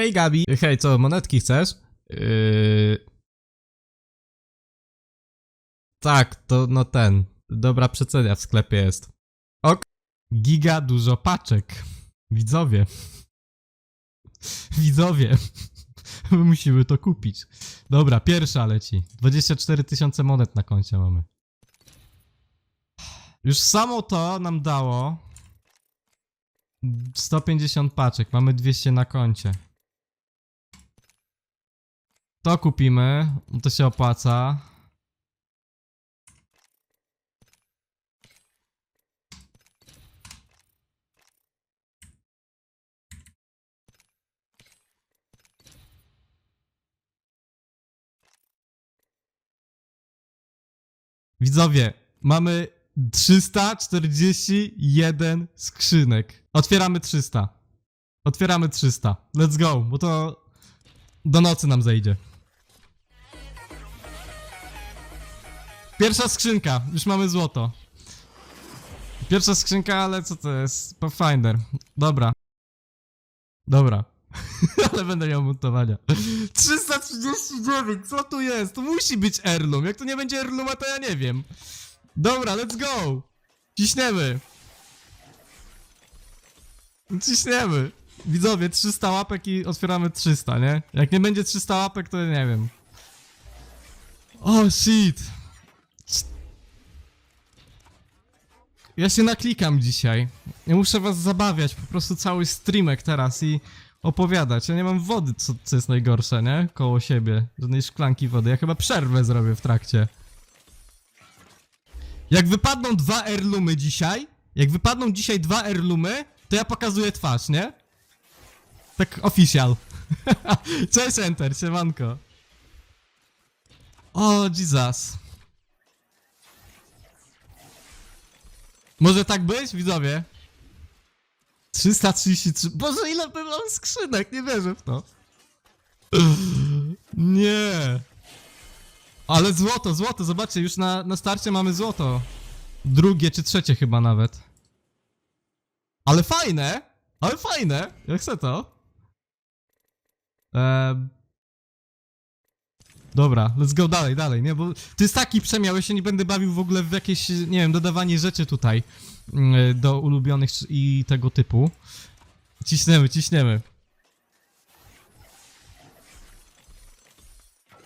Hej Gabi. Hej, co, monetki chcesz? Yy... Tak, to no ten. Dobra przecenia w sklepie jest. Ok. Giga dużo paczek. Widzowie. Widzowie. My musimy to kupić. Dobra, pierwsza leci. 24 tysiące monet na koncie mamy. Już samo to nam dało 150 paczek. Mamy 200 na koncie. To kupimy. To się opłaca. Widzowie, mamy 341 skrzynek. Otwieramy 300. Otwieramy 300. Let's go, bo to do nocy nam zejdzie. Pierwsza skrzynka, już mamy złoto. Pierwsza skrzynka, ale co to jest? Pathfinder. Dobra. Dobra. ale będę miał montowania. 339, co tu jest? To musi być Erlum. Jak to nie będzie Erluma, to ja nie wiem. Dobra, let's go. Ciśniemy. Ciśniemy. Widzowie, 300 łapek i otwieramy 300, nie? Jak nie będzie 300 łapek, to nie wiem. O, shit. Ja się naklikam dzisiaj. Ja muszę was zabawiać, po prostu cały streamek teraz i opowiadać. Ja nie mam wody, co, co jest najgorsze, nie? Koło siebie. Żadnej szklanki wody. Ja chyba przerwę zrobię w trakcie. Jak wypadną dwa erlumy dzisiaj, jak wypadną dzisiaj dwa erlumy, to ja pokazuję twarz, nie? Tak official. Cześć Enter, siemanko. O, Jesus. Może tak być, widzowie? 333. Boże, ile my mamy skrzynek, nie wierzę w to. Nie. Ale złoto, złoto, zobaczcie, już na, na starcie mamy złoto. Drugie czy trzecie chyba nawet. Ale fajne! Ale fajne! Ja chcę to. Ehm. Dobra, let's go dalej, dalej, nie? Bo to jest taki przemiał, ja się nie będę bawił w ogóle w jakieś, nie wiem, dodawanie rzeczy tutaj mm, do ulubionych i tego typu. Ciśniemy, ciśniemy.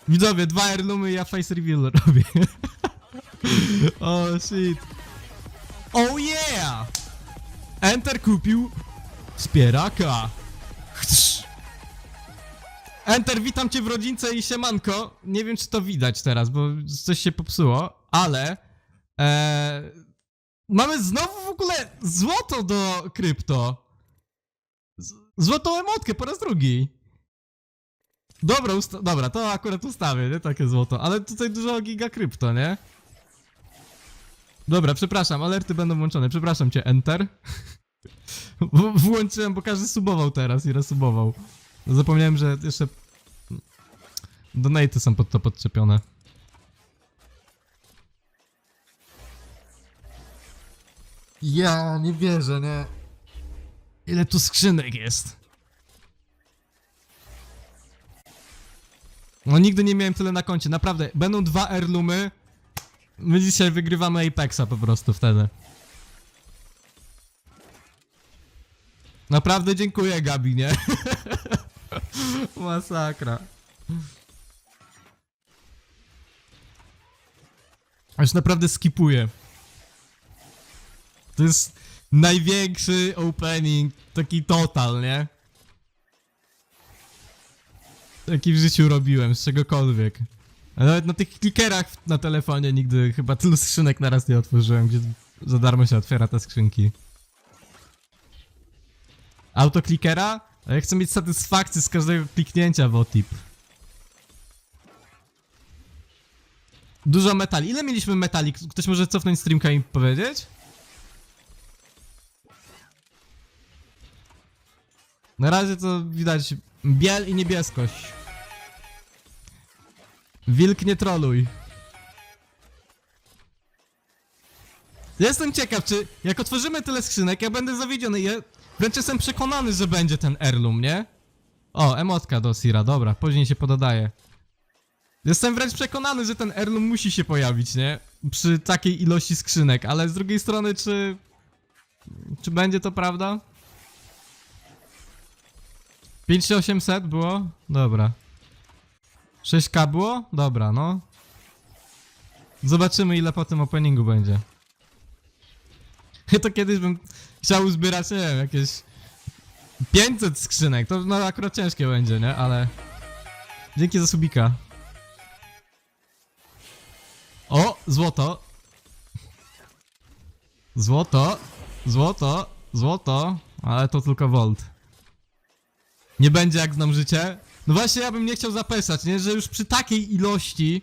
Widzowie, dwa i ja face reveal robię. oh shit. Oh yeah! Enter kupił wspieraka. Enter, witam cię w rodzince i siemanko. Nie wiem, czy to widać teraz, bo coś się popsuło, ale... E, mamy znowu w ogóle złoto do krypto. Z, złotą emotkę po raz drugi. Dobra, dobra, to akurat ustawię, nie? Takie złoto. Ale tutaj dużo giga krypto, nie? Dobra, przepraszam, alerty będą włączone. Przepraszam cię, Enter. W- Włączyłem, bo każdy subował teraz i resubował. Zapomniałem, że jeszcze... Donaty są pod to podczepione. Ja nie wierzę, nie? Ile tu skrzynek jest? No nigdy nie miałem tyle na koncie, naprawdę. Będą dwa airlumy. My dzisiaj wygrywamy Apexa po prostu wtedy. Naprawdę dziękuję Gabi, nie? Masakra. Aż naprawdę skipuję. To jest największy opening, taki total, nie? Jaki w życiu robiłem, z czegokolwiek. A nawet na tych klikerach na telefonie nigdy chyba tylu skrzynek na raz nie otworzyłem, gdzie za darmo się otwiera te skrzynki. Autoklikera? A ja chcę mieć satysfakcję z każdego kliknięcia w OTIP. Dużo metali. Ile mieliśmy metali? Ktoś może cofnąć streamka i powiedzieć? Na razie to widać biel i niebieskość. Wilk nie troluj. Jestem ciekaw, czy jak otworzymy tyle skrzynek, ja będę zawiedziony. Ja wręcz jestem przekonany, że będzie ten heirloom, nie? O, emotka do Sira, dobra, później się pododaje. Jestem wręcz przekonany, że ten heirloom musi się pojawić, nie? Przy takiej ilości skrzynek, ale z drugiej strony, czy... Czy będzie to prawda? 5800 było? Dobra. 6k było? Dobra, no. Zobaczymy ile po tym openingu będzie. To kiedyś bym chciał uzbierać, nie wiem, jakieś 500 skrzynek. To no akurat ciężkie będzie, nie? Ale... Dzięki za subika. O, złoto. Złoto, złoto, złoto, ale to tylko Volt. Nie będzie jak znam życie. No właśnie ja bym nie chciał zapeszać, nie? Że już przy takiej ilości...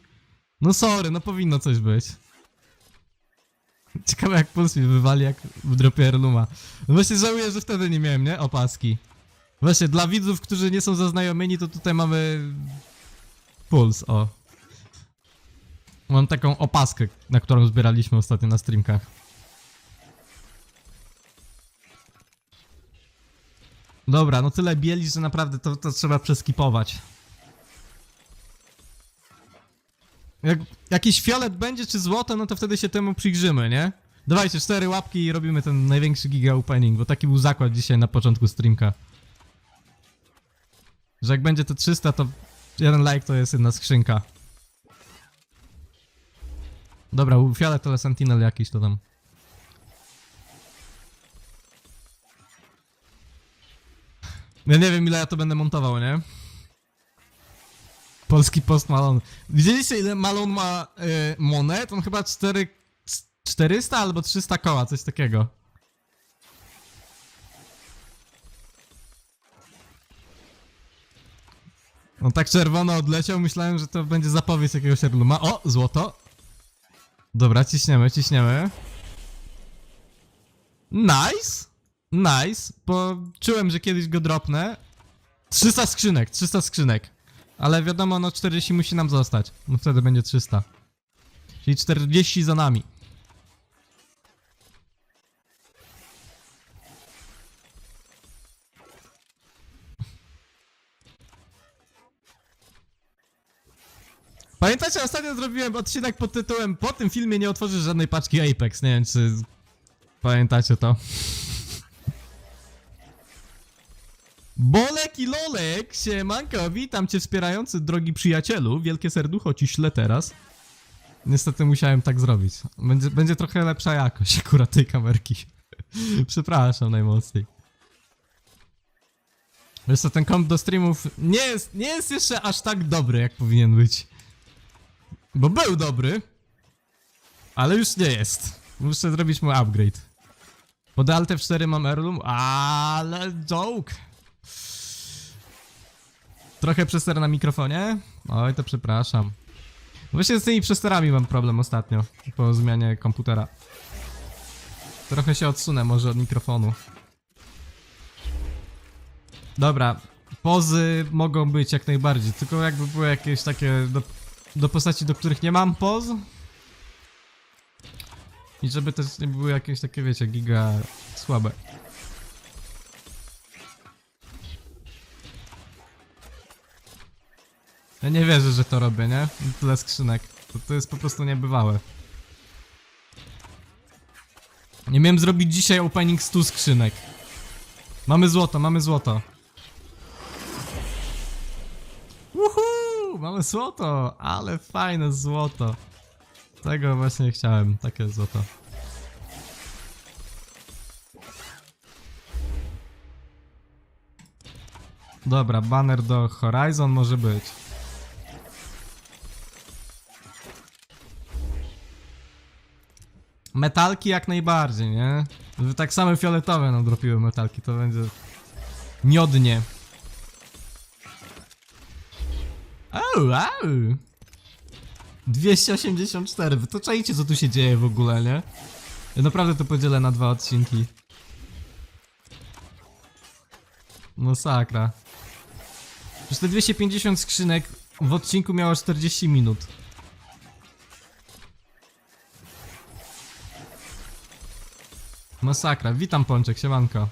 No sorry, no powinno coś być. Ciekawe jak puls mi wywali, jak w dropie Erluma. No właśnie żałuję, że wtedy nie miałem, nie? Opaski. Właśnie, dla widzów, którzy nie są zaznajomieni, to tutaj mamy... Puls, o. Mam taką opaskę, na którą zbieraliśmy ostatnio na streamkach. Dobra, no tyle bieli, że naprawdę to, to trzeba przeskipować. Jak jakiś fiolet będzie, czy złoto, no to wtedy się temu przyjrzymy, nie? Dawajcie, cztery łapki i robimy ten największy giga opening, bo taki był zakład dzisiaj na początku streamka. Że jak będzie to 300, to jeden like to jest jedna skrzynka. Dobra, fiolet to sentinel jakiś to tam. Ja nie wiem ile ja to będę montował, nie? Polski post Malone. Widzieliście ile Malone ma y, monet? On chyba 4, 400 albo 300 koła, coś takiego. On tak czerwono odleciał, myślałem, że to będzie zapowiedź jakiegoś Erluma. O, złoto. Dobra, ciśniemy, ciśniemy. Nice! Nice, bo czułem, że kiedyś go dropnę. 300 skrzynek, 300 skrzynek. Ale wiadomo, no 40 musi nam zostać. No wtedy będzie 300. Czyli 40 za nami. Pamiętacie, ostatnio zrobiłem odcinek pod tytułem Po tym filmie nie otworzysz żadnej paczki Apex. Nie wiem, czy pamiętacie to. Bolek i Lolek, siemanko, witam cię wspierający drogi przyjacielu, wielkie serducho ci ślę teraz. Niestety musiałem tak zrobić. Będzie, będzie trochę lepsza jakość akurat tej kamerki. Przepraszam najmocniej. Wiesz co, ten komp do streamów nie jest, nie jest jeszcze aż tak dobry, jak powinien być. Bo był dobry, ale już nie jest. Muszę zrobić mu upgrade. Pod Alt F4 mam Heirloom, ale joke. Trochę przester na mikrofonie? Oj, to przepraszam. Właśnie z tymi przesterami mam problem ostatnio, po zmianie komputera. Trochę się odsunę może od mikrofonu. Dobra, pozy mogą być jak najbardziej, tylko jakby były jakieś takie do, do postaci, do których nie mam poz. I żeby też nie były jakieś takie, wiecie, giga słabe. Ja nie wierzę, że to robię, nie? Tyle skrzynek. To, to jest po prostu niebywałe. Nie miałem zrobić dzisiaj opening 100 skrzynek. Mamy złoto, mamy złoto. Uhu, mamy złoto, ale fajne złoto. Tego właśnie chciałem, takie złoto. Dobra, banner do Horizon może być. Metalki jak najbardziej, nie? Tak same fioletowe nam dropiły metalki, to będzie miodnie. Au, au. 284, wy to czajcie co tu się dzieje w ogóle, nie? Ja naprawdę to podzielę na dwa odcinki. No sakra. Przecież te 250 skrzynek w odcinku miało 40 minut. Masakra. Witam Pączek, siemanko.